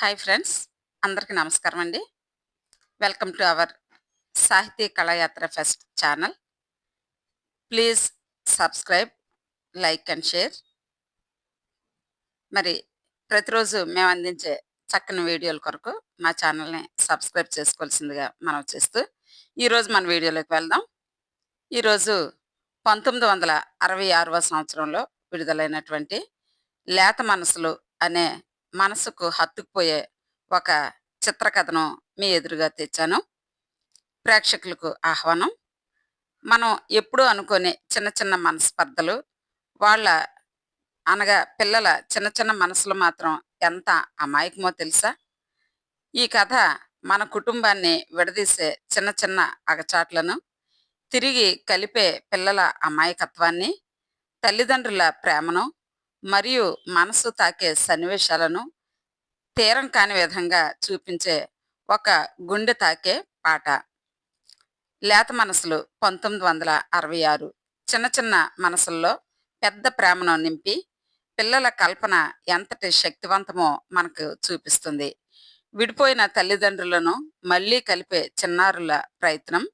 Hi friends అందరికీ నమస్కారం అండి. Welcome to our Sahiti Kalayatra fest channel. Please subscribe like and share. మరి ప్రతిరోజు మేము అందించే చక్కని వీడియోల కొరకు మా ఛానల్ని సబ్స్క్రైబ్ చేసుకోవాల్సిందిగా మనం చేస్తూ ఈరోజు మన వీడియోలోకి వెళ్దాం. ఈరోజు పంతొమ్మిది వందల అరవై ఆరవ సంవత్సరంలో విడుదలైనటువంటి లేత మనసులు అనే మనసుకు హత్తుకుపోయే ఒక చిత్రకథను మీ ఎదురుగా తెచ్చాను. ప్రేక్షకులకు ఆహ్వానం. మనం ఎప్పుడూ అనుకునే చిన్న చిన్న మనస్పర్ధలు వాళ్ళ అనగా పిల్లల చిన్న చిన్న మనసులు మాత్రం ఎంత అమాయకమో తెలుసా? ఈ కథ మన కుటుంబాన్ని విడదీసే చిన్న చిన్న అగచాట్లను తిరిగి కలిపే పిల్లల అమాయకత్వాన్ని తల్లిదండ్రుల ప్రేమను మరియు మనసు తాకే సన్నివేశాలను తీరం కాని విధంగా చూపించే ఒక గుండె తాకే పాట. లేత మనసులు పంతొమ్మిది వందల అరవై ఆరు. చిన్న చిన్న మనసుల్లో పెద్ద ప్రేమను నింపి పిల్లల కల్పన ఎంతటి శక్తివంతమో మనకు చూపిస్తుంది. విడిపోయిన తల్లిదండ్రులను మళ్ళీ కలిపే చిన్నారుల ప్రయత్నం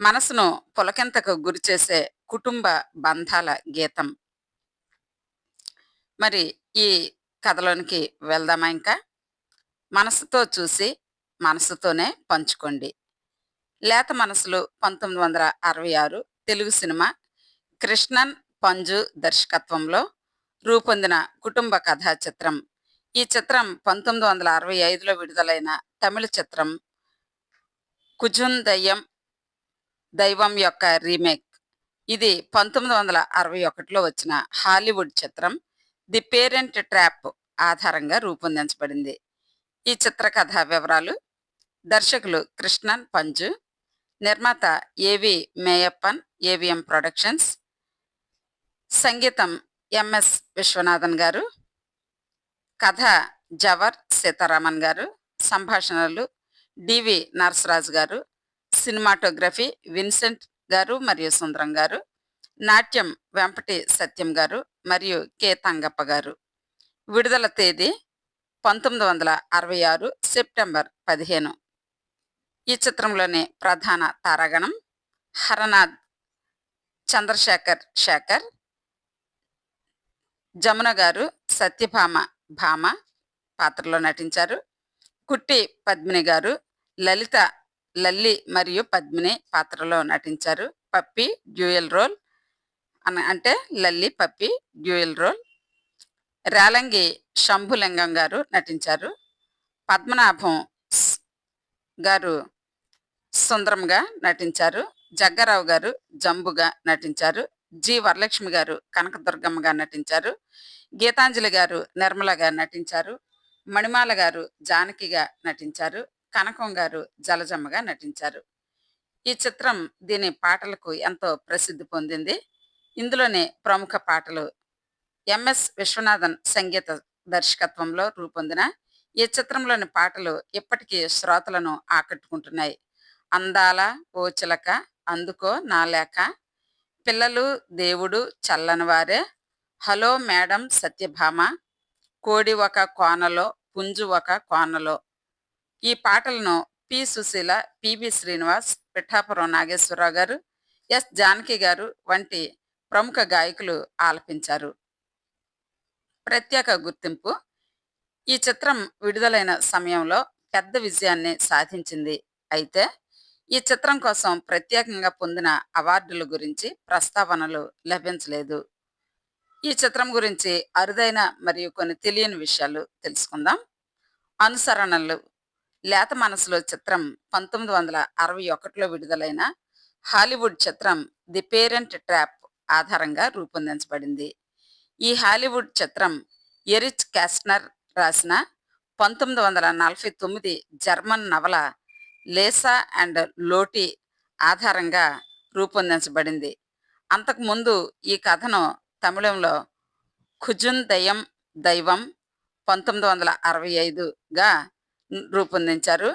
మనసును పులకింతకు గురిచేసే కుటుంబ బంధాల గీతం. మరి ఈ కథలోనికి వెళ్దామా ఇంకా? మనసుతో చూసి మనసుతోనే పంచుకోండి. లేత మనసులు పంతొమ్మిది వందల అరవై ఆరు తెలుగు సినిమా కృష్ణన్ పంజు దర్శకత్వంలో రూపొందిన కుటుంబ కథా చిత్రం. ఈ చిత్రం పంతొమ్మిది వందల అరవై ఐదులో విడుదలైన తమిళ చిత్రం కుజున్ దయ్యం దైవం యొక్క రీమేక్. ఇది పంతొమ్మిది వందల అరవై ఒకటిలో వచ్చిన హాలీవుడ్ చిత్రం. ది పేరెంట్ ట్రాప్ ఆధారంగా రూపొందించబడింది. ఈ చిత్రకథ వివరాలు దర్శకులు కృష్ణన్ పంజు నిర్మాత A V Meiyappan AVM productions సంగీతం ఎంఎస్ విశ్వనాథన్ గారు కథ జవర్ సీతారామన్ గారు సంభాషణలు డివి నర్సరాజు గారు సినిమాటోగ్రఫీ విన్సెంట్ గారు మరియు సుందరం గారు నాట్యం వెంపటి సత్యం గారు మరియు కె. తంగప్ప గారు. విడుదల తేదీ పంతొమ్మిది వందల అరవై ఆరు సెప్టెంబర్ పదిహేను. ఈ చిత్రంలోని ప్రధాన తారాగణం హరనాథ్ చంద్రశేఖర్ శేఖర్ జమున గారు సత్యభామ భామ పాత్రలో నటించారు. కుట్టి పద్మిని గారు లలిత లల్లి మరియు పద్మిని పాత్రలో నటించారు. పప్పి డ్యూయల్ రోల్ అన అంటే లల్లి పప్పి డ్యూయల్ రోల్. రేలంగి శంభులింగం గారు నటించారు. పద్మనాభం గారు సుందరంగా నటించారు. జగ్గారావు గారు జంబుగా నటించారు. జి వరలక్ష్మి గారు కనకదుర్గమ్మగా నటించారు. గీతాంజలి గారు నిర్మలగా నటించారు. మణిమాల గారు జానకిగా నటించారు. కనకం గారు జలజమ్మగా నటించారు. ఈ చిత్రం దీని పాటలకు ఎంతో ప్రసిద్ధి పొందింది. ఇందులోనే ప్రముఖ పాటలు ఎంఎస్ విశ్వనాథన్ సంగీత దర్శకత్వంలో రూపొందిన ఈ చిత్రంలోని పాటలు ఇప్పటికీ శ్రోతలను ఆకట్టుకుంటున్నాయి. అందాల ఓ చిలక అందుకో నాలేక పిల్లలు దేవుడు చల్లనివారే హలో మేడం సత్యభామ కోడి ఒక కోనలో పుంజు ఒక కోనలో. ఈ పాటలను P Susheela P B Srinivas Pithapuram Nageswararao garu S Janaki గారు వంటి ప్రముఖ గాయకులు ఆలపించారు. ప్రత్యేక గుర్తింపు. ఈ చిత్రం విడుదలైన సమయంలో పెద్ద విజయాన్ని సాధించింది. అయితే ఈ చిత్రం కోసం ప్రత్యేకంగా పొందిన అవార్డుల గురించి ప్రస్తావనలు లభించలేదు. ఈ చిత్రం గురించి అరుదైన మరియు కొన్ని తెలియని విషయాలు తెలుసుకుందాం. అనుసరణలు. లేత మనసులో చిత్రం పంతొమ్మిది వందల అరవై ఒకటిలో విడుదలైన హాలీవుడ్ చిత్రం ది పేరెంట్ ట్రాప్ ఆధారంగా రూపొందించబడింది. ఈ హాలీవుడ్ చిత్రం ఎరిచ్ క్యాస్నర్ రాసిన పంతొమ్మిది వందల నలభై తొమ్మిది జర్మన్ నవల లేసా అండ్ లోటి ఆధారంగా రూపొందించబడింది. అంతకుముందు ఈ కథను తమిళంలో ఖుజున్ దయం దైవం పంతొమ్మిది వందల అరవై ఐదుగా రూపొందించారు.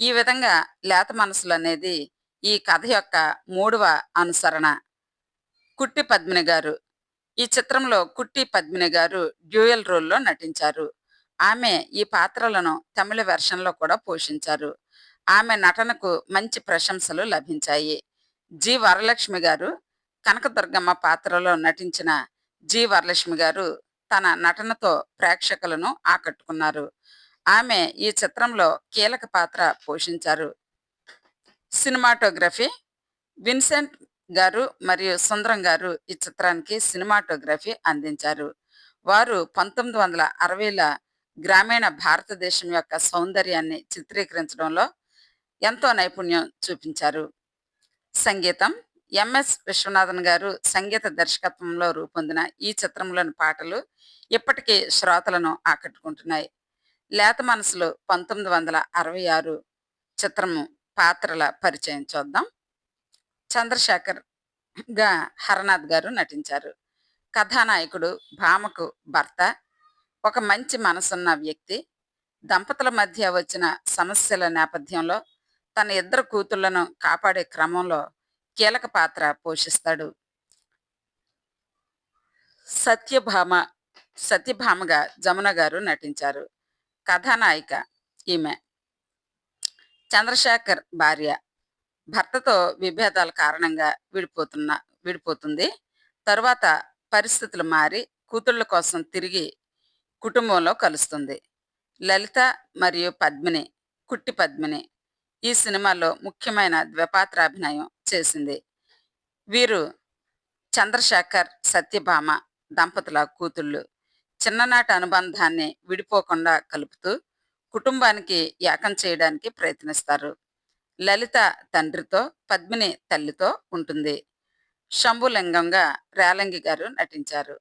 ఈ విధంగా లేత మనసులు అనేది ఈ కథ యొక్క మూడవ అనుసరణ. కుట్టి పద్మిని గారు ఈ చిత్రంలో కుట్టి పద్మిని గారు డ్యూయల్ రోల్లో నటించారు ఆమె ఈ పాత్రలను తమిళ వెర్షన్‌లో కూడా పోషించారు. ఆమె నటనకు మంచి ప్రశంసలు లభించాయి. జి. వరలక్ష్మి గారు కనకదుర్గమ్మ పాత్రలో నటించిన జి. వరలక్ష్మి గారు తన నటనతో ప్రేక్షకులను ఆకట్టుకున్నారు. ఆమె ఈ చిత్రంలో కీలక పాత్ర పోషించారు. సినిమాటోగ్రఫీ విన్సెంట్ గారు మరియు సుందరం గారు ఈ చిత్రానికి సినిమాటోగ్రఫీ అందించారు. వారు 1960ల గ్రామీణ భారతదేశం యొక్క సౌందర్యాన్ని చిత్రీకరించడంలో ఎంతో నైపుణ్యం చూపించారు. సంగీతం ఎం.ఎస్. విశ్వనాథన్ గారు సంగీత దర్శకత్వంలో రూపొందిన ఈ చిత్రంలోని పాటలు ఇప్పటికీ శ్రోతలను ఆకట్టుకుంటున్నాయి. 'లేత మనసులు' 1966 చిత్రము పాత్రల పరిచయం చూద్దాం. చంద్రశేఖర్‌గా హరనాథ్ గారు నటించారు. కథానాయకుడు భామకు భర్త, ఒక మంచి మనసున్న వ్యక్తి. దంపతుల మధ్య వచ్చిన సమస్యల నేపథ్యంలో తన ఇద్దరు కూతుళ్ళను కాపాడే క్రమంలో కీలక పాత్ర పోషిస్తాడు. సత్యభామ సత్యభామగా జమున గారు నటించారు. కథానాయిక ఈమె. చంద్రశేఖర్ భార్య. భర్తతో విభేదాల కారణంగా విడిపోతున్న విడిపోతుంది. తరువాత పరిస్థితులు మారి కూతుళ్ళ కోసం తిరిగి కుటుంబంలో కలుస్తుంది. లలిత మరియు పద్మిని కుట్టి పద్మిని ఈ సినిమాలో ముఖ్యమైన ద్విపాత్రాభినయం చేసింది. వీరు చంద్రశేఖర్, సత్యభామ దంపతుల కూతుళ్ళు. చిన్ననాటి అనుబంధాన్ని విడిపోకుండా కలుపుతూ కుటుంబానికి ఏకం చేయడానికి ప్రయత్నిస్తారు. లలిత తండ్రితో, పద్మిని తల్లితో ఉంటుంది. శంభులింగంగా రేలంగి గారు నటించారు.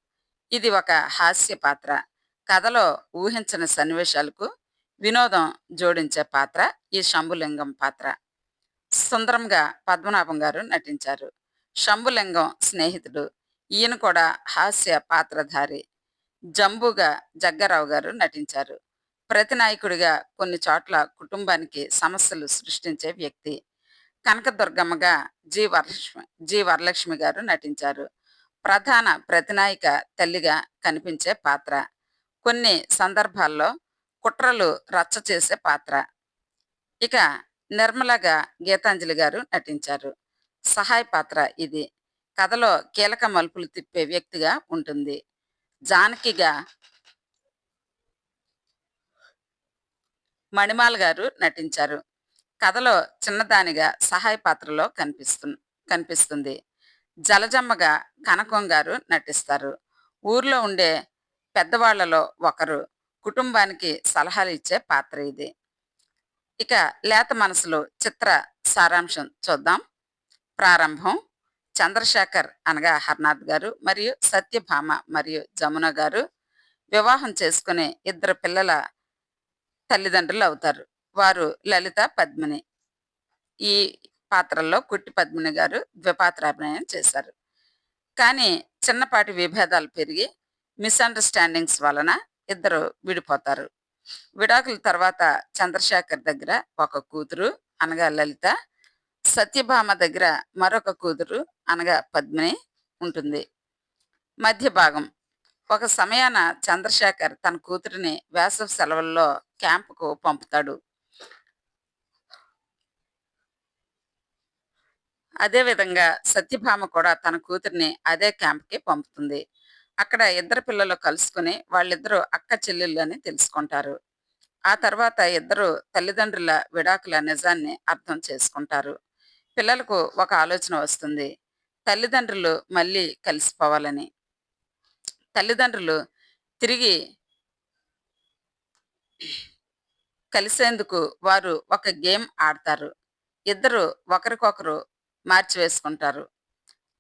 ఇది ఒక హాస్య పాత్ర. కథలో ఊహించిన సన్నివేశాలకు వినోదం జోడించే పాత్ర ఈ శంభులింగం పాత్ర. సుందరంగా పద్మనాభం గారు నటించారు. శంభులింగం స్నేహితుడు. ఈయన కూడా హాస్య పాత్రధారి. జంబుగా జగ్గారావు గారు నటించారు. ప్రతినాయకుడిగా కొన్ని చోట్ల కుటుంబానికి సమస్యలు సృష్టించే వ్యక్తి. కనకదుర్గమ్మగా జి. వరలక్ష్మి జి. వరలక్ష్మి గారు నటించారు. ప్రధాన ప్రతినాయిక తల్లిగా కనిపించే పాత్ర. కొన్ని సందర్భాల్లో కుట్రలు రచ్చ చేసే పాత్ర. ఇక నిర్మలగా గీతాంజలి గారు నటించారు. సహాయ పాత్ర ఇది. కథలో కీలక మలుపులు తిప్పే వ్యక్తిగా ఉంటుంది. జానకిగా మణిమాల్ గారు నటించారు. కథలో చిన్నదానిగా సహాయ పాత్రలో కనిపిస్తు కనిపిస్తుంది. జలజమ్మగా కనకం గారు నటిస్తారు. ఊర్లో ఉండే పెద్దవాళ్ళలో ఒకరు. కుటుంబానికి సలహాలు ఇచ్చే పాత్ర ఇది. ఇక 'లేత మనసులో చిత్ర సారాంశం చూద్దాం. ప్రారంభం చంద్రశేఖర్ అనగా హర్నాథ్ గారు మరియు సత్యభామ మరియు జమున గారు వివాహం చేసుకునే ఇద్దరు పిల్లల తల్లిదండ్రులు అవుతారు. వారు లలిత, పద్మిని. ఈ పాత్రల్లో కుట్టి పద్మిని గారు ద్విపాత్రాభినయం చేశారు. కానీ చిన్నపాటి విభేదాలు పెరిగి మిస్అండర్‌స్టాండింగ్స్ వలన ఇద్దరు విడిపోతారు. విడాకుల తర్వాత చంద్రశేఖర్ దగ్గర ఒక కూతురు అనగా లలిత, సత్యభామ దగ్గర మరొక కూతురు అనగా పద్మిని ఉంటుంది. మధ్య భాగం ఒక సమయాన చంద్రశేఖర్ తన కూతురిని వేసవి సెలవుల్లో క్యాంపుకు పంపుతాడు. అదేవిధంగా సత్యభామ కూడా తన కూతురిని అదే క్యాంప్‌కి పంపుతుంది. అక్కడ ఇద్దరు పిల్లలు కలుసుకుని వాళ్ళిద్దరూ అక్క చెల్లెళ్ళు అని తెలుసుకుంటారు. ఆ తర్వాత ఇద్దరు తల్లిదండ్రుల విడాకుల నిజాన్ని అర్థం చేసుకుంటారు. పిల్లలకు ఒక ఆలోచన వస్తుంది. తల్లిదండ్రులు మళ్ళీ కలిసిపోవాలని. తల్లిదండ్రులు తిరిగి కలిసేందుకు వారు ఒక గేమ్ ఆడతారు. ఇద్దరు ఒకరికొకరు మార్చివేసుకుంటారు.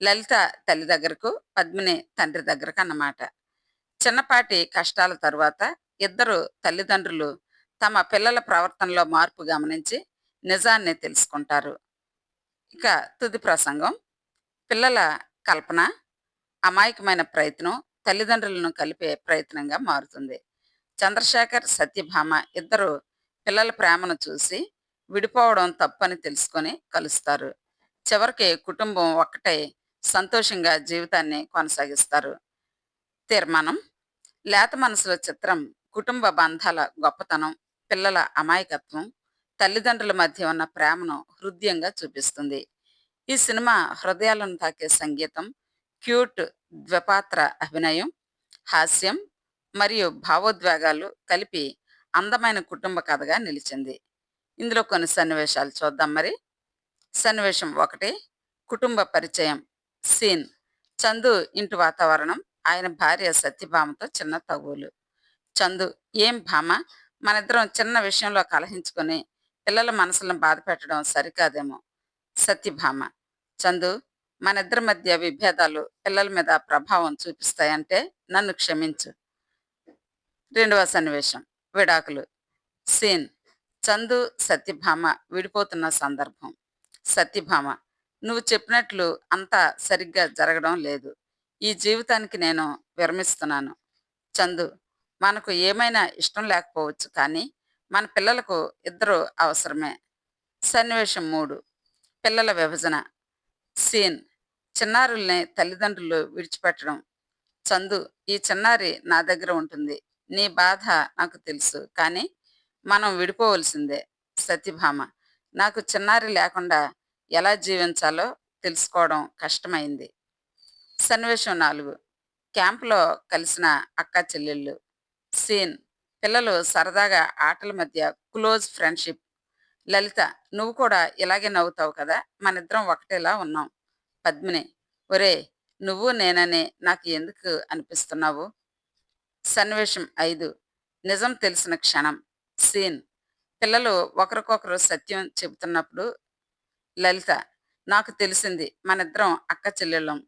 లలిత తల్లి దగ్గరకు, పద్మిని తండ్రి దగ్గరకు అన్నమాట. చిన్నపాటి కష్టాల తరువాత ఇద్దరు తల్లిదండ్రులు తమ పిల్లల ప్రవర్తనలో మార్పు గమనించి నిజాన్ని తెలుసుకుంటారు. ఇక తుది ప్రసంగం పిల్లల కల్పన, అమాయకమైన ప్రయత్నం తల్లిదండ్రులను కలిపే ప్రయత్నంగా మారుతుంది. చంద్రశేఖర్, సత్యభామ ఇద్దరు పిల్లల ప్రేమను చూసి విడిపోవడం తప్పని తెలుసుకొని కలుస్తారు. చివరికి కుటుంబం ఒక్కటై సంతోషంగా జీవితాన్ని కొనసాగిస్తారు. తీర్మానం 'లేత మనసులో చిత్రం కుటుంబ బంధాల గొప్పతనం పిల్లల అమాయకత్వం తల్లిదండ్రుల మధ్య ఉన్న ప్రేమను హృదయంగా చూపిస్తుంది ఈ సినిమా హృదయాలను తాకే సంగీతం క్యూట్ ద్విపాత్ర అభినయం హాస్యం మరియు భావోద్వేగాలు కలిపి అందమైన కుటుంబ కథగా నిలిచింది. ఇందులో కొన్ని సన్నివేశాలు చూద్దాం మరి. సన్నివేశం ఒకటి కుటుంబ పరిచయం సీన్. చందు ఇంటి వాతావరణం ఆయన భార్య సత్యభామతో చిన్న తగువులు చందు ఏం భామ? మనిద్దరం చిన్న విషయంలో కలహించుకొని పిల్లల మనసులను బాధ పెట్టడం సరికాదేమో. సత్యభామ చందు మన ఇద్దరి మధ్య విభేదాలు పిల్లల మీద ప్రభావం చూపిస్తాయంటే నన్ను క్షమించు. రెండవ సన్నివేశం విడాకులు. సీన్. చందు సత్యభామ విడిపోతున్న సందర్భం. సత్యభామ నువ్వు చెప్పినట్లు అంతా సరిగ్గా జరగడం లేదు. ఈ జీవితానికి నేను విరమిస్తున్నాను. చందు మనకు ఏమైనా ఇష్టం లేకపోవచ్చు కానీ మన పిల్లలకు ఇద్దరు అవసరమే. సన్నివేశం మూడు. పిల్లల విభజన. సీన్. చిన్నారుల్ని తల్లిదండ్రులు విడిచిపెట్టడం. చందు ఈ చిన్నారి నా దగ్గర ఉంటుంది. నీ బాధ నాకు తెలుసు కానీ మనం విడిపోవలసిందే సత్యభామ. నాకు చిన్నారి లేకుండా ఎలా జీవించాలో తెలుసుకోవడం కష్టమైంది. సన్నివేశం నాలుగు. క్యాంపులో కలిసిన అక్క చెల్లెళ్ళు. సీన్. పిల్లలు సరదాగా ఆటల మధ్య క్లోజ్ ఫ్రెండ్షిప్. లలిత నువ్వు కూడా ఇలాగే నవ్వుతావు కదా? మనిద్దరం ఒకటేలా ఉన్నాం. పద్మిని ఒరే నువ్వు నేననే నాకు ఎందుకు అనిపిస్తున్నావు? సన్నివేశం ఐదు నిజం తెలిసిన క్షణం. సీన్ పిల్లలు ఒకరికొకరు సత్యం చెబుతున్నప్పుడు లలిత నాకు తెలిసింది మనిద్దరం అక్క చెల్లెళ్ళం.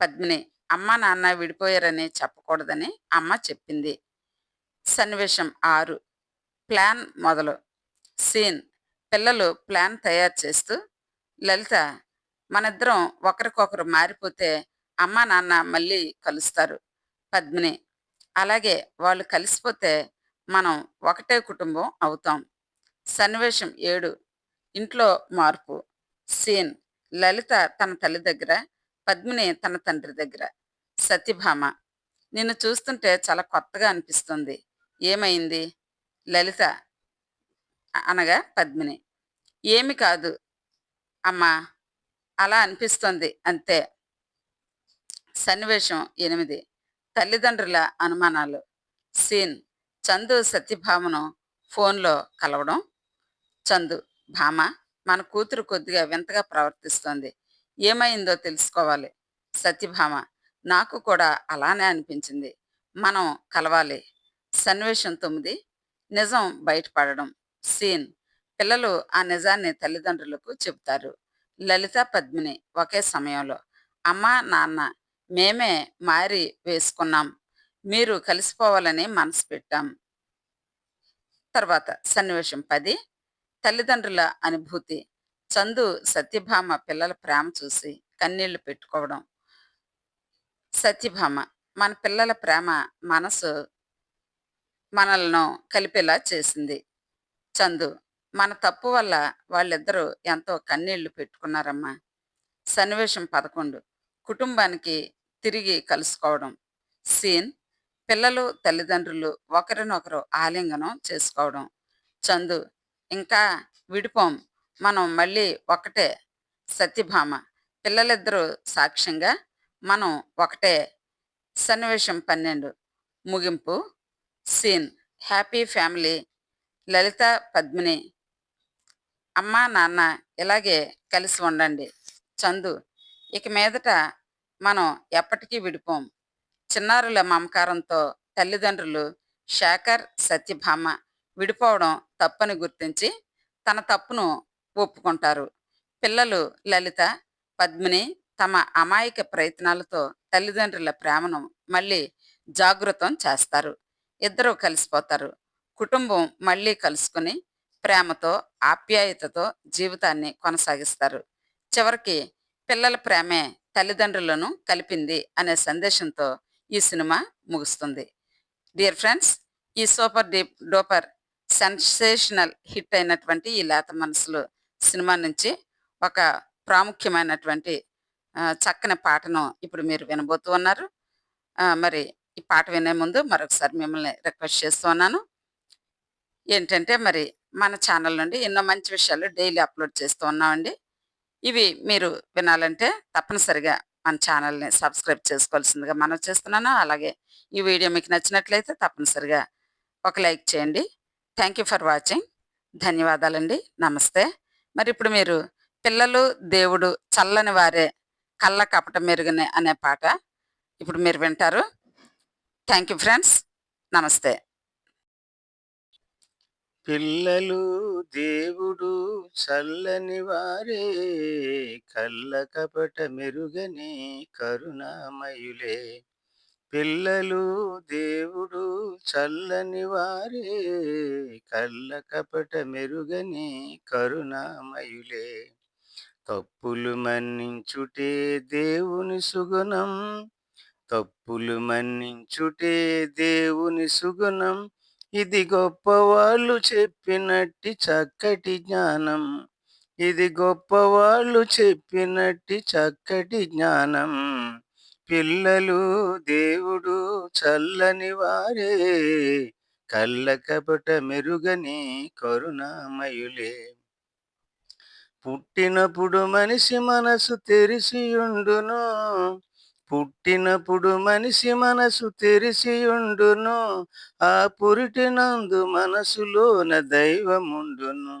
పద్మిని అమ్మ నాన్న విడిపోయారని చెప్పకూడదని అమ్మ చెప్పింది. సన్నివేశం ఆరు ప్లాన్ మొదలు సీన్ పిల్లలు ప్లాన్ తయారు చేస్తూ లలిత మనిద్దరం ఒకరికొకరు మారిపోతే అమ్మ నాన్న మళ్ళీ కలుస్తారు. పద్మిని. అలాగే వాళ్ళు కలిసిపోతే మనం ఒకటే కుటుంబం అవుతాం. సన్నివేశం ఏడు. ఇంట్లో మార్పు. సీన్. లలిత తన తల్లి దగ్గర పద్మిని తన తండ్రి దగ్గర. సత్యభామ. నిన్ను చూస్తుంటే చాలా కొత్తగా అనిపిస్తుంది. ఏమైంది? లలిత. అనగా పద్మిని. ఏమి కాదు. అమ్మా. అలా అనిపిస్తుంది. అంతే. సన్నివేశం ఎనిమిది. తల్లిదండ్రుల అనుమానాలు. సీన్. చందు సత్యభామను ఫోన్లో కలవడం. చందు భామ మన కూతురు కొద్దిగా వింతగా ప్రవర్తిస్తోంది. ఏమైందో తెలుసుకోవాలి. సత్యభామ నాకు కూడా అలానే అనిపించింది. మనం కలవాలి. సన్నివేశం తొమ్మిది. నిజం బయటపడడం. సీన్. పిల్లలు ఆ నిజాన్ని తల్లిదండ్రులకు చెబుతారు. లలిత పద్మిని ఒకే సమయంలో. అమ్మ నాన్న మేమే మారి వేసుకున్నాం. మీరు కలిసిపోవాలని మనసు పెట్టాం. తర్వాత సన్నివేశం పది. తల్లిదండ్రుల అనుభూతి. చందు సత్యభామ పిల్లల ప్రేమ చూసి కన్నీళ్ళు పెట్టుకోవడం. సత్యభామ మన పిల్లల ప్రేమ మనసు మనలను కలిపేలా చేసింది. చందు మన తప్పు వల్ల వాళ్ళిద్దరూ ఎంతో కన్నీళ్ళు పెట్టుకున్నారమ్మా. సన్నివేశం పదకొండు. కుటుంబానికి తిరిగి కలుసుకోవడం. సీన్ పిల్లలు తల్లిదండ్రులు ఒకరినొకరు ఆలింగనం చేసుకోవడం. చందు ఇంకా విడిపోం. మనం మళ్ళీ ఒకటే సత్యభామ. పిల్లలిద్దరూ సాక్ష్యంగా మనం ఒకటే. సన్నివేశం పన్నెండు. ముగింపు. Scene happy family. Lalitha Padmini అమ్మా నాన్న ఇలాగే కలిసి ఉండండి. చందు ఇక మీదట మనం ఎప్పటికీ విడిపోం. చిన్నారుల మమకారంతో తల్లిదండ్రులు శేఖర్ సత్యభామ విడిపోవడం తప్పని గుర్తించి తన తప్పును ఒప్పుకుంటారు. పిల్లలు లలిత పద్మిని తమ అమాయక ప్రయత్నాలతో తల్లిదండ్రుల ప్రేమను మళ్ళీ జాగృతం చేస్తారు. ఇద్దరూ కలిసిపోతారు. కుటుంబం మళ్ళీ కలుసుకుని ప్రేమతో ఆప్యాయతతో జీవితాన్ని కొనసాగిస్తారు. చివరికి పిల్లల ప్రేమే తల్లిదండ్రులను కలిపింది అనే సందేశంతో ఈ సినిమా ముగుస్తుంది. డియర్ ఫ్రెండ్స్ ఈ super deep duper sensational hit అయినటువంటి ఈ లేత మనసులు సినిమా నుంచి ఒక ప్రాముఖ్యమైనటువంటి చక్కని పాటను ఇప్పుడు మీరు వినబోతూ ఉన్నారు. మరి ఈ పాట వినే ముందు మరొకసారి మిమ్మల్ని రిక్వెస్ట్ చేస్తూ ఉన్నాను. ఏంటంటే మరి మన ఛానల్ నుండి ఎన్నో మంచి విషయాలు డైలీ అప్‌లోడ్ చేస్తూ ఉన్నామండి. ఇవి మీరు వినాలంటే తప్పనిసరిగా మన ఛానల్‌ని సబ్స్క్రైబ్ చేసుకోవాల్సిందిగా మనం చేస్తున్నాను. అలాగే ఈ వీడియో మీకు నచ్చినట్లయితే తప్పనిసరిగా ఒక లైక్ చేయండి. Thank you for watching. ధన్యవాదాలండి. నమస్తే. మరి ఇప్పుడు మీరు 'పిల్లలు దేవుడు చల్లని వారే కళ్ళ కపట మెరుగునే అనే పాట ఇప్పుడు మీరు వింటారు. Thank you friends. నమస్తే. పిల్లలు దేవుడు చల్లని వారే. కళ్ళ కపట మెరుగని కరుణామయులే. పిల్లలు దేవుడు చల్లని వారే. కళ్ళ కపట మెరుగని కరుణామయులే. తప్పులు మన్నించుటే దేవుని సుగుణం. తప్పులు మన్నించుటే దేవుని సుగుణం. ఇది గొప్పవాళ్ళు చెప్పినట్టి చక్కటి జ్ఞానం. ఇది గొప్పవాళ్ళు చెప్పినట్టి చక్కటి జ్ఞానం. పిల్లలు దేవుడు చల్లని వారే. కళ్ళ కపట మెరుగని కరుణామయులే. పుట్టినప్పుడు మనిషి మనసు తెరిసియుండును పుట్టినప్పుడు మనిషి మనసు తెరిసియుండును ఆ పురిటినందు మనసులోన దైవముండును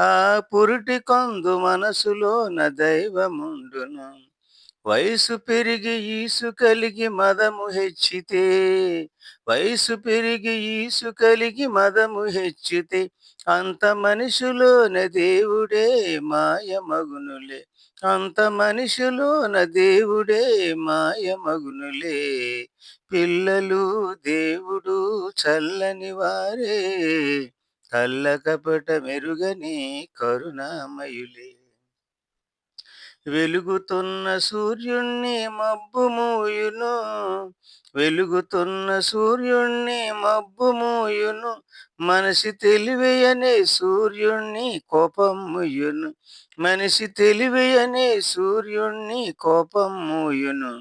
ఆ పురిటి కొందు మనసులోన దైవముండును. వయసు పెరిగి ఈసు కలిగి మదము హెచ్చితే వయసు పెరిగి ఈసు కలిగి మదము హెచ్చితే అంత మనిషిలోన దేవుడే మాయమగునులే. అంత మనిషిలోన దేవుడే మాయమగునులే. పిల్లలు దేవుడు చల్లని వారే. కళ్ళ మెరుగని కరుణామయులే. వెలుగుతున్న సూర్యుణ్ణి మబ్బు మూయును. వెలుగుతున్న సూర్యుణ్ణి మబ్బు మూయును. మనసి తెలివి అనే సూర్యుణ్ణి కోపం మనిషి తెలివి అనే సూర్యుణ్ణి కోపం మూయును.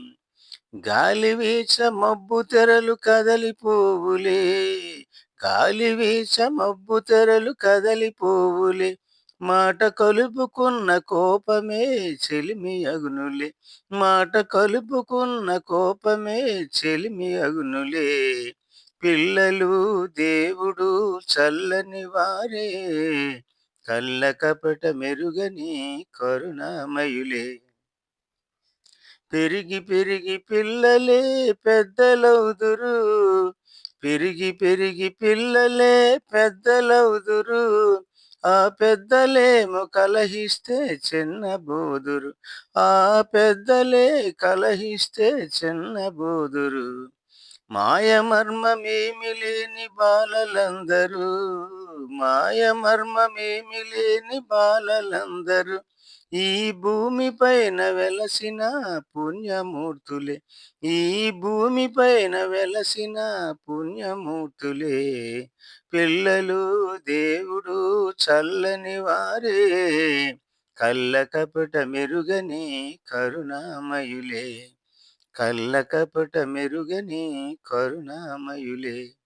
గాలి వీచ మబ్బు తెరలు కదలిపోవులే. గాలి వీచ మబ్బు తెరలు కదలిపోవులే. మాట కలుపుకున్న కోపమే చెలిమి అగునులే. మాట కలుపుకున్న కోపమే చెలిమి అగునులే. పిల్లలు దేవుడు చల్లని వారే. కళ్ళ కపట మెరుగని కరుణామయులే. పెరిగి పెరిగి పిల్లలే పెద్దలవుదురు. పెరిగి పెరిగి పిల్లలే పెద్దలవుదురు. ఆ పెద్దలేమో కలహిస్తే చిన్న బోదురు. ఆ పెద్దలే కలహిస్తే చిన్న బోదురు. మాయ మర్మమేమి లేని బాలలందరూ. మాయ మర్మమేమి లేని బాలలందరూ ఈ భూమి పైన వెలసిన పుణ్యమూర్తులే. ఈ భూమి పైన వెలసిన పుణ్యమూర్తులే. పిల్లలు దేవుడు చల్లని వారే. కళ్ళ కపట మెరుగని కరుణామయులే. కళ్ళ కపట మెరుగని కరుణామయులే.